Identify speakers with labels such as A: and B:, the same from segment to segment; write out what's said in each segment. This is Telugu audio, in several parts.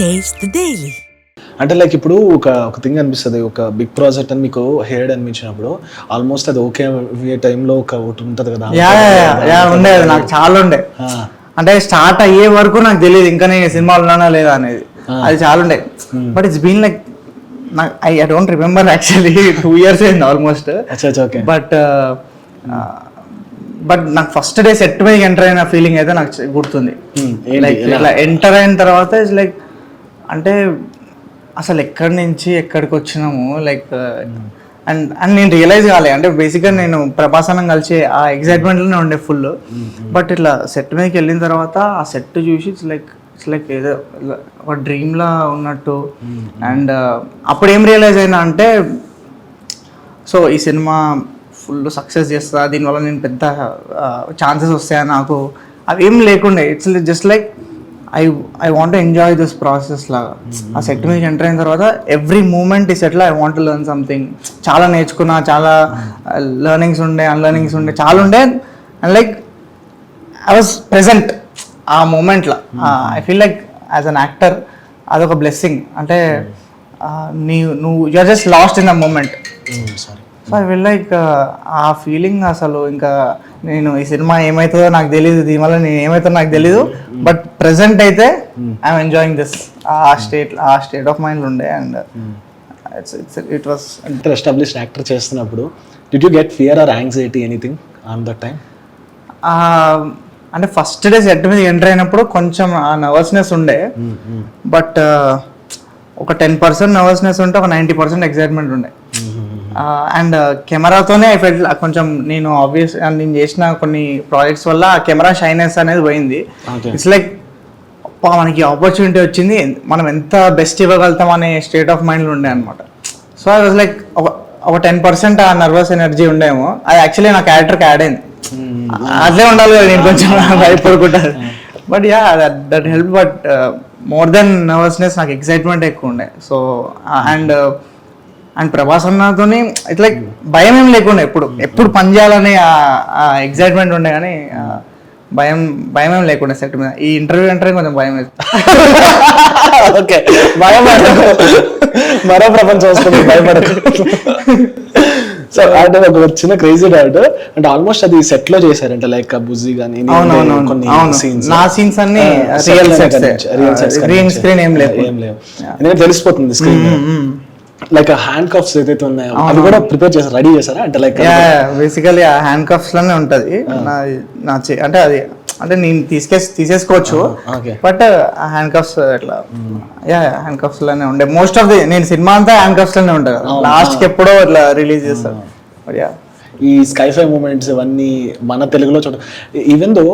A: టేస్ట్ డైలీ
B: అంటే లైక్ ఇప్పుడు ఒక ఒక థింగ్ అనిపిస్తుంది ఒక బిగ్ ప్రాజెక్ట్ అని మీకు హెడ్ అనిపించినప్పుడు ఆల్మోస్ట్ అది ఓకే టైంలో ఒక ఒకటి ఉంటుంది కదా
C: ఉండేది నాకు చాలా ఉండే అంటే స్టార్ట్ అయ్యే వరకు నాకు తెలియదు ఇంకా నేను సినిమాలు ఉన్నానా లేదా అనేది అది చాలా ఉండే బట్ ఇట్స్ బీన్ లైక్ నాకు I don't remember actually two years అయింది ఆల్మోస్ట్
B: ఓకే
C: బట్ బట్ నాకు ఫస్ట్ డే సెట్ పైకి ఎంటర్ అయిన ఫీలింగ్ అయితే నాకు గుర్తుంది
B: hmm.
C: లైక్ ఇట్లా ఎంటర్ అయిన తర్వాత ఇట్స్ లైక్ అంటే అసలు ఎక్కడి నుంచి ఎక్కడికి వచ్చినాము లైక్ అండ్ అండ్ నేను రియలైజ్ కాలే అంటే బేసిక్గా నేను ప్రభాసనం కలిసి ఆ ఎగ్జైట్మెంట్లోనే ఉండే ఫుల్ బట్ mm-hmm. ఇట్లా సెట్ మీదకి వెళ్ళిన తర్వాత ఆ సెట్ చూసి ఇట్స్ లైక్ ఇట్స్ లైక్ ఏదో ఒక డ్రీమ్లా ఉన్నట్టు mm-hmm. అండ్ uh, అప్పుడు ఏం రియలైజ్ అయినా అంటే సో ఈ సినిమా ఫుల్ సక్సెస్ చేస్తా దీనివల్ల నేను పెద్ద ఛాన్సెస్ uh, వస్తాయా నాకు అవి ఏం లేకుండే it's just like I I want enjoy this process లాగా ఆ సెట్ మీద ఎంటర్ అయిన తర్వాత ఎవ్రీ మూమెంట్ ఈ సెట్లో ఐ వాంట్ లెర్న్ సంథింగ్ చాలా నేర్చుకున్నా చాలా లెర్నింగ్స్ ఉండే అన్లర్నింగ్స్ ఉండే చాలా ఉండే and like I was present ఆ మూమెంట్లో I feel like as an actor అదొక బ్లెస్సింగ్ అంటే hmm. నీ నువ్వు you are just lost in the moment
B: sorry
C: so I will like ఆ ఫీలింగ్ అసలు ఇంకా నేను ఈ సినిమా ఏమవుతుందో నాకు తెలియదు వల్ల నేను ఏమైతుందో నాకు తెలియదు బట్ ప్రెసెంట్ అయితే I'm enjoying this uh state uh state of mind ఉండే అండ్ ఇట్స్ ఇట్ వాస్
B: అంటే ఎస్టాబ్లిష్ యాక్టర్ చేస్తున్నప్పుడు did you get fear or anxiety anything on that time
C: అంటే ఫస్ట్ డే సెట్ మీద ఎంటర్ అయినప్పుడు కొంచెం ఆ నర్వస్నెస్ ఉండే బట్ mm-hmm. uh, ఒక టెన్ పర్సెంట్ నర్వస్నెస్ ఉంటే ఒక నైంటీ పర్సెంట్ ఎక్సైట్మెంట్ ఉండే అండ్ uh, కెమెరాతోనే ఐ ఫెల్ట్ కొంచెం నేను ఆబ్వియస్ నేను చేసిన కొన్ని ప్రాజెక్ట్స్ వల్ల కెమెరా షైనెస్ అనేది పోయింది ఇట్స్ లైక్ మనకి ఆపర్చునిటీ వచ్చింది మనం ఎంత బెస్ట్ ఇవ్వగలుగుతాం అనే స్టేట్ ఆఫ్ మైండ్లో ఉండే అనమాట సో ఐ వాజ్ లైక్ ఒక ten percent uh nervous energy ఉండేమో అది యాక్చువల్లీ నా క్యారెక్టర్కి యాడ్ అయింది hmm. అదే ఉండాలి నేను కొంచెం భయపడుకుంటాను but yeah that that help but more than nervousness నాకు ఎక్సైట్మెంట్ ఎక్కువ ఉండే so and uh, and Prabhas అన్నతో ఇట్ లైక్ భయం ఏం లేకుండా ఎప్పుడు ఎప్పుడు పని చేయాలనే ఎగ్జైట్మెంట్ ఉండే కానీ భయం భయం ఏం లేకుండా సెట్ మీద ఈ ఇంటర్వ్యూ అంటే కొంచెం భయం
B: ఓకే భయం మరో ప్రపంచం వస్తుంది భయపడదు సో అంటే ఒక చిన్న క్రేజీ డౌట్ అంటే ఆల్మోస్ట్ అది సెట్ లో చేశారంటే లైక్ బుజ్జి కానీ
C: నా సీన్స్ అన్ని రియల్ రియల్ స్క్రీన్ ఏం లేదు
B: ఏం లేవు తెలిసిపోతుంది స్క్రీన్ లైక్ హ్యాండ్ కాఫ్స్ ఏదైతే ఉన్నాయో అవి కూడా ప్రిపేర్ చేస్తారు రెడీ చేశారా అంటే లైక్
C: బేసికలీ ఆ హ్యాండ్ కాఫ్స్ లోనే ఉంటది ah. నా అంటే అది అంటే నేను తీసుకేసి తీసేసుకోవచ్చు బట్ హ్యాండ్ కాఫ్స్ ఇట్లా యా హ్యాండ్ కాఫ్స్ లోనే ఉండే మోస్ట్ ఆఫ్ ది నేను సినిమా అంతా హ్యాండ్ కాఫ్స్ లోనే ఉంటాను లాస్ట్ కి ah. ఎప్పుడో ఇట్లా రిలీజ్ చేస్తాను యా
B: ఈ స్కైఫై మూమెంట్స్ ఇవన్నీ మన తెలుగులో చూడ ఈవెన్ దో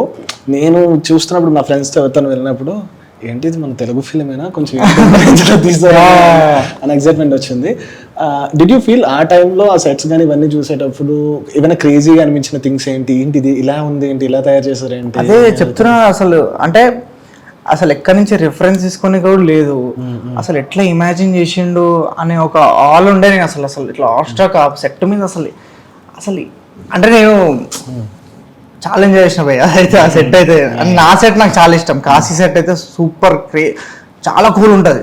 B: నేను చూస్తున్నప్పుడు నా ఫ్రెండ్స్తో ఎవరితో వెళ్ళినప్పుడు ఏంటి మన తెలుగు ఫిలిమేనా కొంచెం అని ఎగ్జైట్మెంట్ వచ్చింది డిడ్ యూ ఫీల్ ఆ టైంలో ఆ సెట్స్ కానీ ఇవన్నీ చూసేటప్పుడు ఏమైనా క్రేజీగా అనిపించిన థింగ్స్ ఏంటి ఏంటి ఇది ఇలా ఉంది ఏంటి ఇలా తయారు చేశారు ఏంటి
C: అదే చెప్తున్నా అసలు అంటే అసలు ఎక్కడి నుంచి రిఫరెన్స్ తీసుకొని కూడా లేదు mm-hmm. అసలు ఎట్లా ఇమాజిన్ చేసిండు అనే ఒక ఆల్ ఉండే నేను అసలు అసలు ఇట్లా ఆస్ట్రాక్ ఆ సెట్ మీద అసలు అసలు అంటే నేను mm. ఛాలెంజ్ చేసిన భయ్ అదైతే ఆ సెట్ అయితే hmm. నా సెట్ నాకు చాలా ఇష్టం కాశీ సెట్ అయితే సూపర్ క్రే చాలా కూల్ ఉంటుంది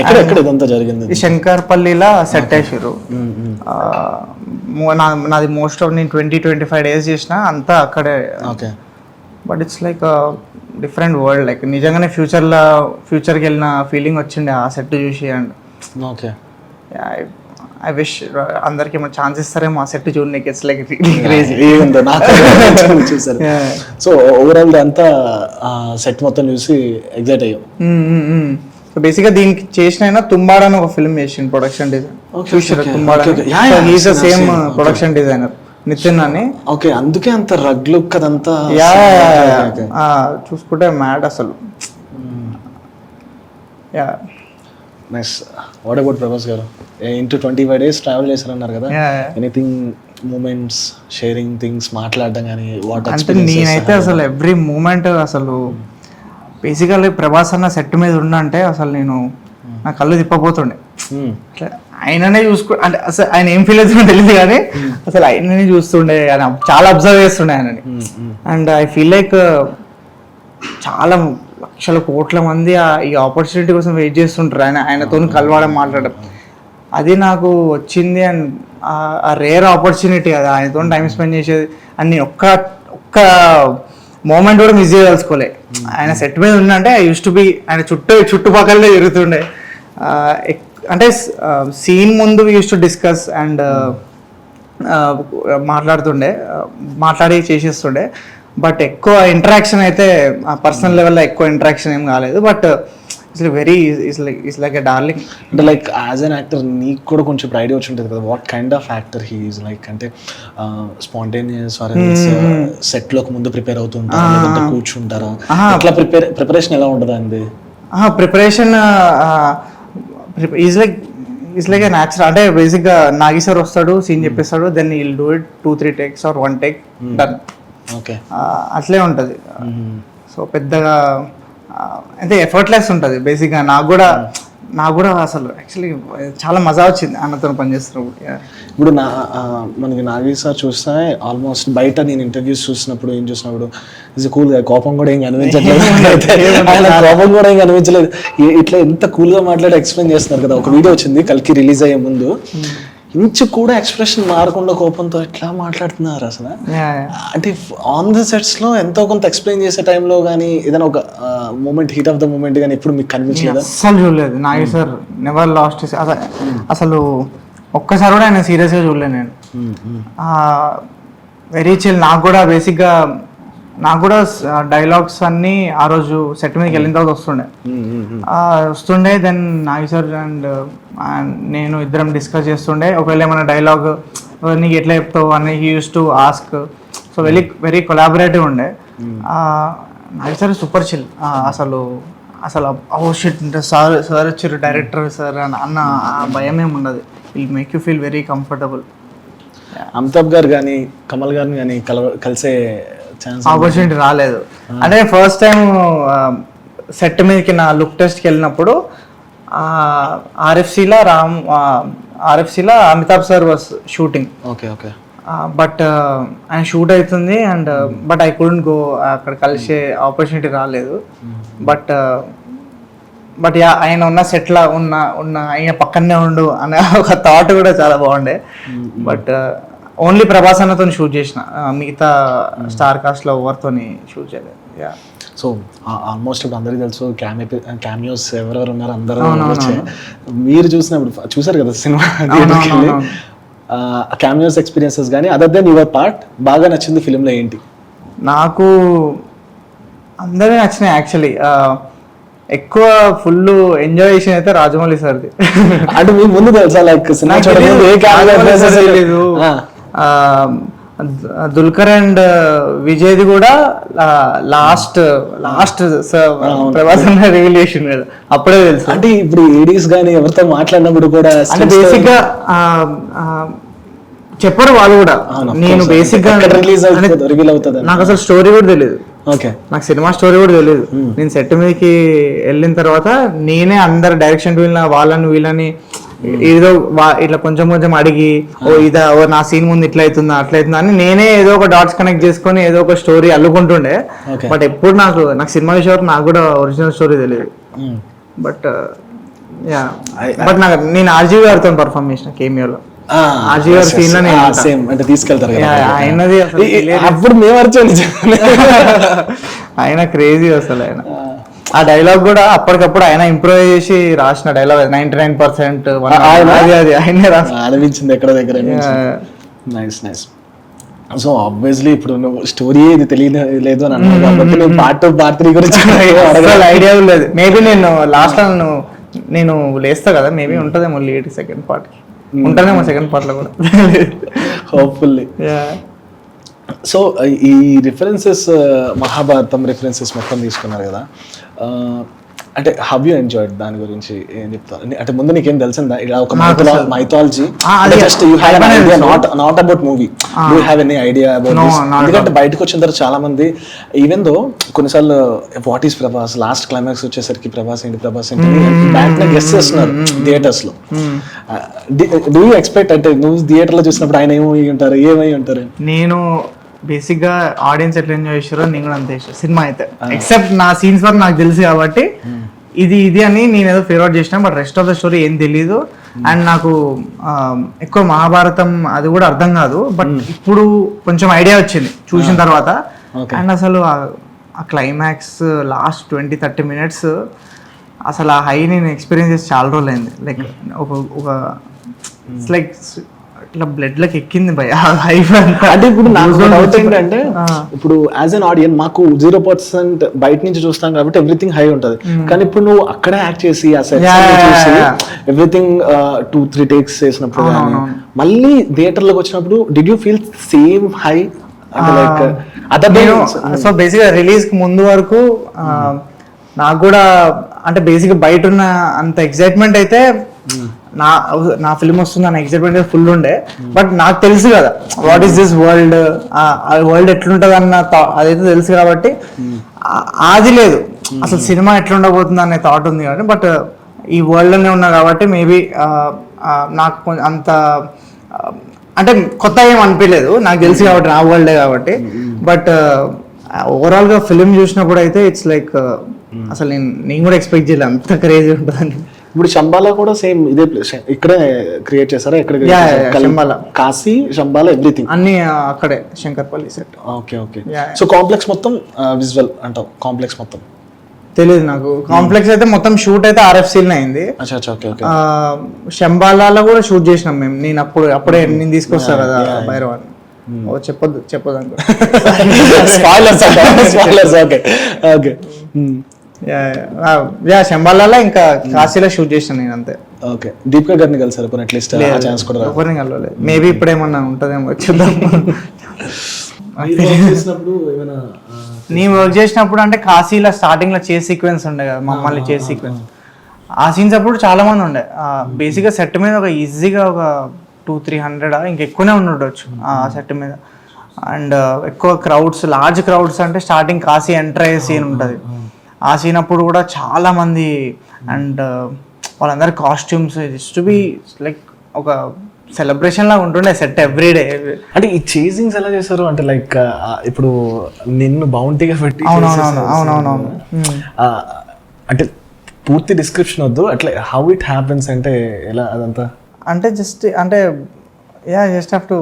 B: ఎక్కడ ఎక్కడ ఇదంతా జరిగింది
C: శంకర్పల్లిలో సెట్ వేసారు hmm, hmm. నాది మోస్ట్ ఆఫ్ నేను ట్వంటీ ట్వంటీ ఫైవ్ డేస్ చేసిన అంతా అక్కడే
B: okay
C: but it's like different world like నిజంగానే ఫ్యూచర్లో ఫ్యూచర్కి వెళ్ళిన ఫీలింగ్ వచ్చిండే ఆ సెట్ చూసి అండ్
B: ఓకే
C: ఐ విష్ అందరికి ఏమైనా ఛాన్స్ ఇస్తారేమో ఆ సెట్ చూడండి నీకు లైక్
B: ఏముందో నాకు చూసారు సో ఓవరాల్ అంతా సెట్ మొత్తం చూసి ఎగ్జైట్ అయ్యాం
C: సో mm, గా mm, mm. దీనికి చేసిన తుంబాడా అని ఒక ఫిల్మ్ చేసిండు ప్రొడక్షన్ డిజైన్ చూసారు Tumbbad is same production designer Nitin అని
B: ఓకే అందుకే అంత రగ్ లుక్ అదంతా
C: యా
B: ah,
C: చూసుకుంటే మ్యాడ్ అసలు yeah hmm.
B: Nice what about Prabhas garu into twenty five days travel చేశారన్నారు కదా ఎనీథింగ్ మూమెంట్స్ షేరింగ్ థింగ్స్ మాట్లాడడం కానీ వాట్
C: అంటే నేనైతే అసలు ఎవ్రీ మూమెంట్ అసలు బేసికల్లీ ప్రభాస్ అన్న సెట్ మీద అంటే అసలు నేను hmm. నా కళ్ళు తిప్పబోతుండే hmm. ఆయననే చూసుకో అంటే అసలు ఆయన ఏం ఫీల్ అవుతుందో తెలియదు కానీ hmm. అసలు ఆయననే చూస్తుండే చాలా అబ్జర్వ్ చేస్తుండే ఆయనని అండ్ ఐ ఫీల్ లైక్ చాలా లక్షల కోట్ల మంది ఈ ఆపర్చునిటీ కోసం వెయిట్ చేస్తుంటారు ఆయన ఆయనతో కలవాడ మాట్లాడడం అది నాకు వచ్చింది అండ్ ఆ రేర్ ఆపర్చునిటీ అది ఆయనతో టైం స్పెండ్ చేసేది అండ్ నేను ఒక్క ఒక్క మూమెంట్ కూడా మిస్ చేయదలుచుకోలే ఆయన సెట్ మీద ఉందంటే ఐ యూస్ టు బి ఆయన చుట్టూ చుట్టుపక్కలనే జరుగుతుండే అంటే సీన్ ముందు యూస్ టు డిస్కస్ అండ్ మాట్లాడుతుండే మాట్లాడి చేసేస్తుండే బట్ ఎక్కువ ఇంటరాక్షన్ అయితే ఆ పర్సనల్ లెవెల్లో ఎక్కువ ఇంటరాక్షన్ ఏం కాలేదు but it's very it's like it's like a darling
B: అంటే లైక్ యాజ్ అన్ యాక్టర్ నీకు కూడా కొంచెం ప్రైడ్ వచ్చి ఉంటుంది కదా what kind of actor he's like అంటే spontaneous set hmm, hmm, hmm. uh, లోకి ముందు ప్రిపేర్ అవుతుంటారా ah. కూర్చుంటారా అట్లా ప్రిపేర్ ప్రిపరేషన్ ఎలా ఉంటుంది అండి
C: preparation is like it's like natural అంటే బేసిక్గా నాగేశ్వర్ వస్తాడు సీన్ చెప్పేస్తాడు దెన్ ఈ do it two three takes or one take done అట్లే ఉంటుంది సో పెద్దగా అంటే ఎఫర్ట్లెస్ ఉంటుంది బేసిక్గా నాకు కూడా నాకు కూడా అసలు యాక్చువల్లీ చాలా మజా వచ్చింది అన్నతో పనిచేస్తున్నప్పుడు
B: ఇప్పుడు నా మనకి నాగేష్ సార్ చూస్తే ఆల్మోస్ట్ బయట నేను ఇంటర్వ్యూస్ చూసినప్పుడు ఏం చూసినప్పుడు ఇస్ కూల్ కోపం కూడా ఏం కనిపించట్లేదు ఆయన కోపం కూడా ఏం కనిపించలేదు ఇట్లా ఎంత కూల్గా మాట్లాడి ఎక్స్ప్లెయిన్ చేస్తున్నారు కదా ఒక వీడియో వచ్చింది కలికి రిలీజ్ అయ్యే ముందు ఇంచు కూడా ఎక్స్ప్రెషన్ మారకుండా కోపంతో ఎట్లా మాట్లాడుతున్నారు అసలు అంటే ఆన్ ద సెట్స్ లో ఎంతో కొంత ఎక్స్ప్లెయిన్ చేసే టైంలో కానీ ఏదైనా ఒక moment heat of the moment కానీ ఇప్పుడు మీకు కనిపించలేదు
C: అసలు చూడలేదు నాగే hmm. Sir never lost hmm. అసలు ఒక్కసారి కూడా ఆయన సీరియస్గా చూడలేదు నేను వెరీ hmm, చిల్ నాకు కూడా బేసిక్గా నాకు కూడా డైలాగ్స్ అన్నీ ఆ రోజు సెట్ మీదకి వెళ్ళిన తర్వాత వస్తుండే వస్తుండే దెన్ నాగేశ్వర్ అండ్ నేను ఇద్దరం డిస్కస్ చేస్తుండే ఒకవేళ ఏమైనా డైలాగ్ నీకు ఎట్లా చెప్తావు అని use to ask so very very collaborative ఉండే నాగేశ్వర్ సూపర్ చిల్ అసలు అసలు ఓ అంటే సార్ సార్ వచ్చారు డైరెక్టర్ సార్ అన్న భయం ఏమి ఉండదు will make you feel very comfortable
B: Amitabh garu కానీ కమల్ గారిని కానీ కల కలిసే ఛాన్స్
C: ఆపర్చునిటీ రాలేదు అంటే ఫస్ట్ టైం సెట్ మీదకి నా లుక్ టెస్ట్కి వెళ్ళినప్పుడు ఆర్ఎఫ్సీలో రామ్ ఆర్ఎఫ్సీలో Amitabh sir was shooting
B: okay okay
C: but ఆయన షూట్ అవుతుంది and but I couldn't go అక్కడ కలిసే ఆపర్చునిటీ రాలేదు బట్ hmm. బట్ యా ఆయన ఉన్న సెట్లా ఉన్న ఉన్న ఆయన పక్కనే ఉండు అనే ఒక థాట్ కూడా చాలా బాగుండే బట్ ఓన్లీ ప్రభాస్ అన్నతో షూట్ చేసిన మిగతా స్టార్ కాస్ట్లో ఓవర్తోని షూట్ చేయలేదు యా
B: సో ఆల్మోస్ట్ ఇప్పుడు అందరికీ తెలుసు క్యామే క్యామియోస్ ఎవరెవరు ఉన్నారు అందరూ మీరు చూసినప్పుడు చూసారు కదా సినిమా క్యామియోస్ ఎక్స్పీరియన్సెస్ కానీ అదర్ దెన్ యువర్ పార్ట్ బాగా నచ్చింది ఫిలింలో ఏంటి
C: నాకు అందరూ నచ్చినాయి యాక్చువల్లీ ఎక్కువ ఫుల్ ఎంజాయ్ చేసిన అయితే రాజమౌళి సార్ది
B: అంటే మీ ముందు తెలుసా లైక్
C: లేదు దుల్కర్ అండ్ విజయ్ది కూడా లాస్ట్ లాస్ట్ ప్రభాస్ అన్న రివల్యూషన్ కదా అప్పుడే తెలుసు
B: అంటే ఇప్పుడు ఏడీస్ కానీ ఎవరితో మాట్లాడినప్పుడు కూడా
C: అంటే బేసిక్ గా చెప్పరు వాళ్ళు కూడా నేను బేసిక్ గా
B: రిలీజ్ అవుతుంది
C: నాకు అసలు స్టోరీ కూడా తెలియదు
B: ఓకే
C: నాకు సినిమా స్టోరీ కూడా తెలియదు నేను సెట్ మీదకి వెళ్ళిన తర్వాత నేనే అందరు డైరెక్షన్ వాళ్ళని వీళ్ళని ఏదో ఇట్లా కొంచెం కొంచెం అడిగి ఓ ఇదో ఓ నా సీన్ ముందు ఇట్లా అవుతుందా అట్లా అవుతుందా అని నేనే ఏదో ఒక డాట్స్ కనెక్ట్ చేసుకుని ఏదో ఒక స్టోరీ అల్లుకుంటుండే బట్ ఎప్పుడు నాకు నాకు సినిమా విషయం నాకు కూడా ఒరిజినల్ స్టోరీ తెలియదు బట్ యా బట్ నాకు నేను ఆర్జీవి గారితో పర్ఫామ్ చేసిన కేమియోలో
B: సేమ్ తీసుకెళ్తారు
C: ఆయనది
B: అప్పుడు మేము అర్చండి
C: ఆయన క్రేజీ అసలు ఆయన ఆ డైలాగ్ కూడా అప్పటికప్పుడు ఆయన ఇంప్రూవ్ చేసి రాసిన డైలాగ్ నైన్టీ నైన్ పర్సెంట్ అది అది ఆయనే
B: అనిపించింది ఎక్కడ దగ్గర నైస్ నైస్ సో ఆబ్వియస్లీ ఇప్పుడు నువ్వు స్టోరీ ఇది లేదు అని అన్నావు కాబట్టి నువ్వు పార్ట్ పార్ట్ త్రీ గురించి
C: ఐడియా లేదు మేబీ నేను లాస్ట్ నేను నేను లేస్తా కదా మేబీ ఉంటుందేమో ఎయిటీ సెకండ్ పార్ట్కి Hmm. మా సెకండ్ పార్ట్లో కూడా
B: హోప్ఫుల్లీ సో ఈ రిఫరెన్సెస్ మహాభారతం రిఫరెన్సెస్ మొత్తం తీసుకున్నారు కదా uh, అంటే హవ్ యూ ఎంజాయ్ దాని గురించి ఏం చెప్తాను అంటే ముందు నీకేం తెలిసిందా ఇలా ఒక mythology just you have idea not not about movie you have any idea about ఎందుకంటే బయటకు వచ్చిన తర్వాత చాలా మంది ఈవెన్ దో కొన్నిసార్లు what is Prabhas last climax వచ్చేసరికి ప్రభాస్ ఏంటి ప్రభాస్ ఏంటి చేస్తున్నారు థియేటర్స్ లో డూ యూ ఎక్స్పెక్ట్ అంటే నువ్వు థియేటర్ లో చూసినప్పుడు ఆయన ఏమై ఉంటారు ఏమై ఉంటారు
C: నేను బేసిక్ గా ఆడియన్స్ ఎట్లా ఎంజాయ్ చేసారో నేను కూడా అంతే సినిమా అయితే ఎక్సెప్ట్ నా సీన్స్ వరకు నాకు తెలుసు కాబట్టి ఇది ఇది అని నేను ఏదో ఫిగర్ అవుట్ చేసిన but rest of the story ఏం తెలీదు అండ్ hmm. నాకు ఎక్కువ మహాభారతం అది కూడా అర్థం కాదు బట్ hmm. ఇప్పుడు కొంచెం ఐడియా వచ్చింది చూసిన ah.
B: తర్వాత
C: అండ్ అసలు ఆ climax last twenty thirty minutes అసలు ఆ హై నేను ఎక్స్పీరియన్స్ చేసి చాలా రోజులైంది లైక్ hmm. ఒక ఒక లైక్ ఇట్లా బ్లడ్ లకి ఎక్కింది భయ
B: అంటే ఇప్పుడు నాకు డౌట్ ఏంటంటే ఇప్పుడు యాజ్ అన్ ఆడియన్ మాకు జీరో పర్సెంట్ బయట నుంచి చూస్తాం కాబట్టి ఎవ్రీథింగ్ హై ఉంటుంది కానీ ఇప్పుడు నువ్వు అక్కడే యాక్ట్ చేసి ఆ
C: set
B: everything two three takes చేసినప్పుడు మళ్ళీ థియేటర్ లోకి వచ్చినప్పుడు did you feel same high like
C: basic గా రిలీజ్ కి ముందు వరకు hmm. నాకు కూడా అంటే గా బయట ఉన్న అంత ఎక్సైట్మెంట్ అయితే నా నా ఫిల్మ్ వస్తుంది నా ఎక్సైట్మెంట్ ఫుల్ ఉండే బట్ నాకు తెలుసు కదా what is this world world ఎట్లుంటది అన్న అదైతే తెలుసు కాబట్టి అది లేదు అసలు సినిమా ఎట్లుండబోతుంది అనే థాట్ ఉంది కానీ బట్ ఈ వరల్డ్ అనే ఉన్నా కాబట్టి మేబీ నాకు అంత అంటే కొత్త ఏం అనిపించలేదు నాకు తెలుసు కాబట్టి నా వరల్డే కాబట్టి బట్ ఓవరాల్గా ఫిలిం చూసినప్పుడు అయితే ఇట్స్ లైక్ అసలు నేను నేను కూడా ఎక్స్పెక్ట్ చేయలేదు అంత క్రేజీ ఉంటుందని
B: ఇప్పుడు శంబాలా కూడా సేమ్ ఇదే ప్లేస్ ఇక్కడే క్రియేట్ చేశారా ఇక్కడ
C: శంబాలా
B: కాశీ శంబాలా ఎవ్రీథింగ్
C: అన్ని అక్కడే Shankarpalli set
B: okay okay so complex మొత్తం విజువల్ అంటాం కాంప్లెక్స్ మొత్తం
C: తెలియదు నాకు hmm. కాంప్లెక్స్ అయితే మొత్తం షూట్ అయితే ఆర్ఎఫ్సీ అయింది శంబాలాలో కూడా షూట్ చేసినాం మేము నేను అప్పుడు అప్పుడే hmm. నేను తీసుకొస్తారు కదా భైరవాన్ని hmm. ఓ చెప్పొద్దు చెప్పొద్దు అనుకో
B: ఓకే ఓకే
C: యా శంబాలలో ఇంకా కాశీలో షూట్ చేశాను నేను అంతే
B: ఓకే దీపికా గారిని కలిసారు కొన్ని అట్లీస్ట్ ఛాన్స్ కూడా
C: కలవలేదు మేబీ ఇప్పుడు ఏమన్నా ఉంటుందేమో చూద్దాం నేను వర్క్ చేసినప్పుడు అంటే కాశీలో స్టార్టింగ్లో చే సీక్వెన్స్ ఉండే కదా మమ్మల్ని చే సీక్వెన్స్ ఆ సీన్స్ అప్పుడు చాలా మంది ఉండే బేసిక్గా సెట్ మీద ఒక ఈజీగా ఒక టూ త్రీ హండ్రెడ్ ఇంకా ఎక్కువనే ఉండొచ్చు ఆ సెట్ hmm. మీద అండ్ ఎక్కువ క్రౌడ్స్ లార్జ్ క్రౌడ్స్ అంటే స్టార్టింగ్ కాశీ ఎంటర్ అయ్యే సీన్ ఉంటుంది ఆ సీన్ అప్పుడు కూడా చాలామంది అండ్ వాళ్ళందరి కాస్ట్యూమ్స్ జస్ట్ బి లైక్ ఒక సెలబ్రేషన్ లాగా ఉంటుండే సెట్ ఎవ్రీడే
B: అంటే ఈ చేసింగ్స్ ఎలా చేస్తారు అంటే లైక్ ఇప్పుడు నిన్ను బౌంటీగా పెట్టి
C: అవునవునవును అవునవునవును hmm.
B: అంటే పూర్తి డిస్క్రిప్షన్ వద్దు అట్లా హౌ ఇట్ హ్యాపెన్స్ అంటే ఎలా అదంతా
C: అంటే జస్ట్ అంటే yeah just have to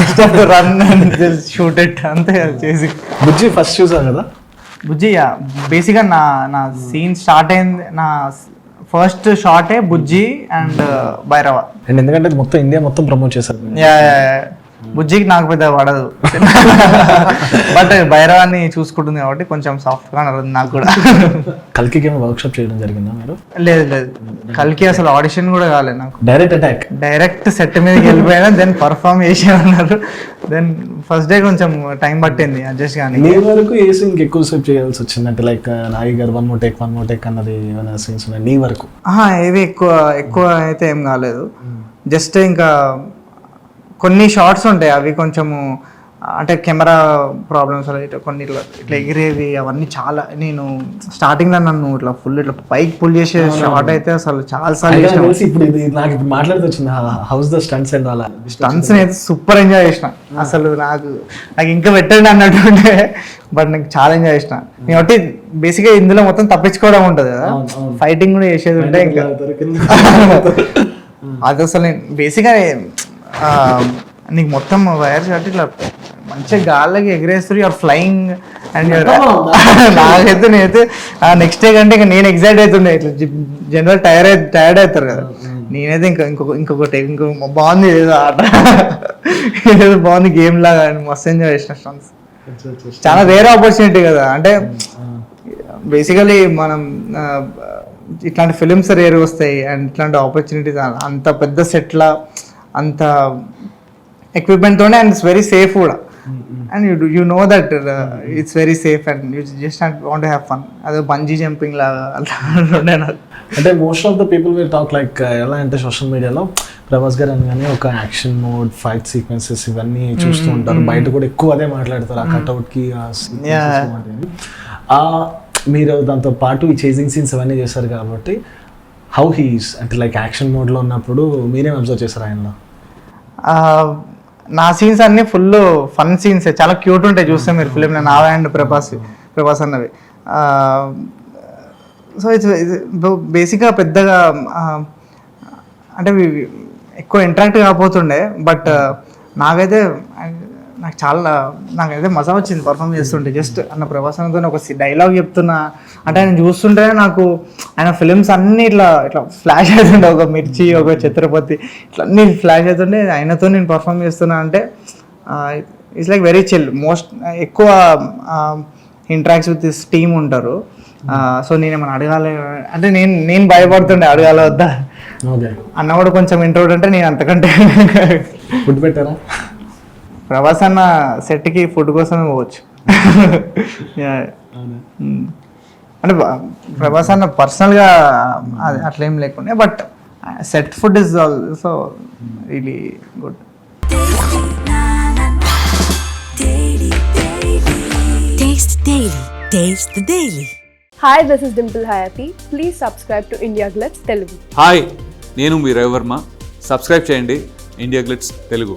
C: just have to run and just shoot it అంతే చేసి
B: బుజ్జి ఫస్ట్ చూసాం కదా
C: బుజ్జి బేసిక్గా నా నా సీన్ స్టార్ట్ అయింది నా ఫస్ట్ షార్టే Bujji and uh, Bhairava
B: and ఎందుకంటే మొత్తం ఇండియా మొత్తం ప్రమోట్ చేశారు
C: బుజ్జికి నాకు పెద్ద పడదు బట్ భైరవాన్ని చూసుకుంటుంది కాబట్టి కొంచెం సాఫ్ట్ గా నడుతుంది నాకు కూడా
B: కల్కి వర్క్షాప్ చేయడం జరిగిందా మీరు
C: లేదు లేదు కల్కి అసలు ఆడిషన్ కూడా కాలేదు నాకు
B: డైరెక్ట్ అటాక్
C: డైరెక్ట్ సెట్ మీదకి వెళ్ళిపోయినా దెన్ పర్ఫామ్ అన్నారు దెన్ ఫస్ట్ డే కొంచెం టైం పట్టింది అడ్జస్ట్ కానీ
B: మీ వరకు ఏ సీన్ ఎక్కువ సేపు చేయాల్సి వచ్చింది అంటే లైక్ నాయి uh, గారు one more take one more take అన్నది ఏమైనా సీన్స్ ఉన్నాయి నీ వరకు
C: ఏవి ఎక్కువ ఎక్కువ అయితే ఏం కాలేదు జస్ట్ hmm. ఇంకా కొన్ని షార్ట్స్ ఉంటాయి అవి కొంచెము అంటే కెమెరా ప్రాబ్లమ్స్ ఇట్లా కొన్ని ఇట్లా ఇట్లా hmm. ఎగిరేవి అవన్నీ చాలా నేను స్టార్టింగ్లో నన్ను ఇట్లా ఫుల్ ఇట్లా పైకి పుల్ చేసే షార్ట్ hmm. అయితే అసలు చాలా సార్లు
B: ఇప్పుడు నాకు ఇప్పుడు మాట్లాడుతూ హౌస్ ద స్టంట్స్ అండ్ అలా
C: స్టంట్స్ అయితే సూపర్ ఎంజాయ్ చేసిన అసలు నాకు నాకు ఇంకా పెట్టండి అన్నట్టు ఉంటే బట్ నాకు చాలా ఎంజాయ్ చేసిన hmm. నేను ఒకటి బేసిక్గా ఇందులో మొత్తం తప్పించుకోవడం ఉంటుంది కదా ఫైటింగ్ కూడా చేసేది ఉంటే ఇంకా అది అసలు నేను బేసిక్గా Um, నీకు మొత్తం వైర్స్ షార్ట్ ఇట్లా మంచిగా గాల్లోకి ఎగిరేస్తారు యూఆర్ ఫ్లయింగ్ అండ్ నాకైతే నేనైతే నెక్స్ట్ డే కంటే ఇంకా నేను ఎగ్జైట్ అవుతుండే ఇట్లా జనరల్ టైర్ టైర్డ్ అవుతారు కదా నేనైతే ఇంకా ఇంకొక ఇంకొకటి ఇంకో బాగుంది ఏదో ఆట ఏదో బాగుంది గేమ్ లాగా మస్తు ఎంజాయ్ చేసిన ఫ్రెండ్స్ చాలా వేరే ఆపర్చునిటీ కదా అంటే బేసికలీ మనం ఇట్లాంటి ఫిలిమ్స్ రేరు వస్తాయి అండ్ ఇట్లాంటి ఆపర్చునిటీస్ అంత పెద్ద సెట్లా అంత ఎక్విప్మెంట్తోనే అండ్ ఇట్స్ వెరీ సేఫ్ కూడా and you you know that it's very safe and you just not want have fun అదే బంజీ జంపింగ్ లాగా
B: అంటే most of the people will talk like ఎలా అంటే సోషల్ మీడియాలో ప్రభాస్ గారు అనగానే ఒక యాక్షన్ మోడ్ ఫైట్ సీక్వెన్సెస్ ఇవన్నీ mm-hmm. చూస్తూ ఉంటారు mm-hmm. బయట కూడా ఎక్కువ అదే మాట్లాడతారు ఆ కట్అవుట్కి mm-hmm. ఆ మీరు దాంతో పాటు ఈ చేసింగ్ సీన్స్ అవన్నీ చేశారు కాబట్టి హౌ హీస్ అంటే లైక్ యాక్షన్ మోడ్లో ఉన్నప్పుడు మీరేం అబ్జర్వ్ చేశారు ఆయనలో
C: నా సీన్స్ అన్నీ ఫుల్ ఫన్ సీన్స్ చాలా క్యూట్ ఉంటాయి చూస్తే మీరు ఫిలిం నేను నారా అండ్ ప్రభాస్ ప్రభాస్ అన్నవి సో ఇట్స్ బేసిక్గా పెద్దగా అంటే ఎక్కువ ఇంట్రాక్ట్ కాకపోతుండే బట్ నాకైతే నాకు చాలా నాకైతే మజా వచ్చింది పర్ఫామ్ చేస్తుంటే జస్ట్ అన్న ప్రభాసంతో ఒక డైలాగ్ చెప్తున్నా అంటే ఆయన చూస్తుంటే నాకు ఆయన ఫిలిమ్స్ అన్ని ఇట్లా ఇట్లా ఫ్లాష్ అవుతుండే ఒక మిర్చి ఒక ఛత్రపతి ఇట్లా అన్ని ఫ్లాష్ అవుతుండే ఆయనతో నేను పర్ఫామ్ చేస్తున్నా అంటే it's like very chill most ఎక్కువ ఇంట్రాక్ట్స్ విత్ దిస్ టీమ్ ఉంటారు సో నేను ఏమైనా అడగాలి అంటే నేను నేను భయపడుతుండే అడగాల వద్దా అన్న కూడా కొంచెం ఇంట్రోడ్ అంటే నేను అంతకంటే
B: పెట్టారా
C: ప్రభాస్ అన్న సెట్కి ఫుడ్ కోసమే పోవచ్చు అంటే ప్రభాస్ అన్న పర్సనల్గా అట్లేం లేకుండా but set food is also really good
D: hi this is Dimple Hayathi please subscribe to IndiaGlitz Telugu
E: hi నేను మీ రవివర్మ సబ్స్క్రైబ్ చేయండి IndiaGlitz Telugu